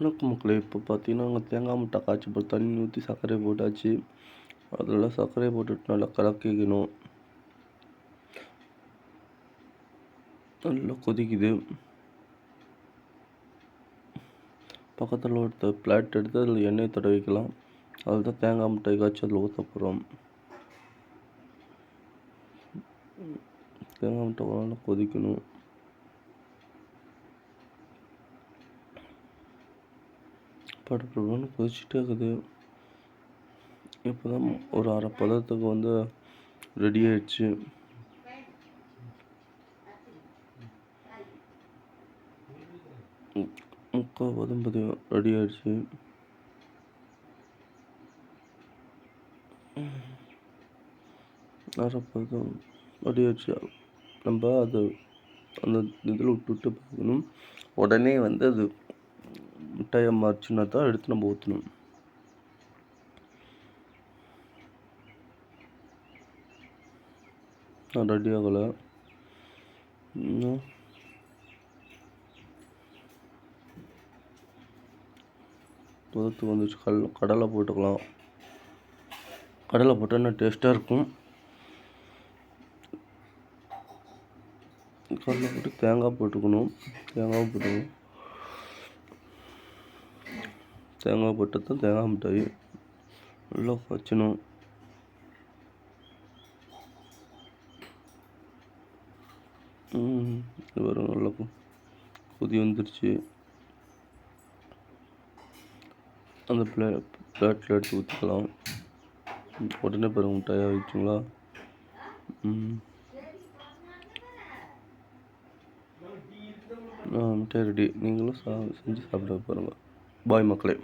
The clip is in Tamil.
வணக்கம் மக்களே. இப்போ பார்த்தீங்கன்னா நாங்கள் தேங்காய் முட்டை காய்ச்சி போட்டு தண்ணி ஊற்றி சர்க்கரை போட்டாச்சு. அதில் சர்க்கரையை போட்டுட்டு நல்லா கலக்கிக்கணும். நல்லா கொதிக்குது. பக்கத்தில் ஒருத்த பிளாட் எடுத்து அதில் எண்ணெய் தடவி வைக்கலாம் அதில் தான் தேங்காய் முட்டை காய்ச்சி அதில் ஊற்ற போகிறோம் தேங்காய் முட்டை நல்லா கொதிக்கணும். படப்படன்னு கொதிச்சுட்டே இருக்குது. இப்போ தான் ஒரு அரை பதத்துக்கு வந்து ரெடி ஆயிடுச்சு. முக்கால் பதம் பதி ரெடி ஆயிடுச்சு. அரை பதம் ரெடி ஆயிடுச்சு. நம்ம அது அந்த இதில் விட்டு விட்டு பார்க்கணும். உடனே வந்து அது மிட்டாயை மாறிச்சுன்னா தான் எடுத்து நம்ம ஊற்றணும் ரெடி ஆகலை. இன்னும். புதத்து வந்துச்சு கல் கடலை போட்டுக்கலாம். கடலை போட்டால் இன்னும் டேஸ்ட்டாக இருக்கும். கடலை போட்டு தேங்காய் போட்டுக்கணும். தேங்காய் போட்டுக்கணும். தேங்காய் போட்டு தான் தேங்காய் மிட்டாய். நல்லா வச்சணும் வரும் நல்லா கொதி வந்துருச்சு. அந்த பிளே பிளேட்டில் எடுத்து ஊற்றிக்கலாம் உடனே பாருங்க மிட்டாயாக வச்சுங்களா மிட்டாய் ரெடி நீங்களும் சா செஞ்சு சாப்பிட பாருங்கள் பாய் மக்களே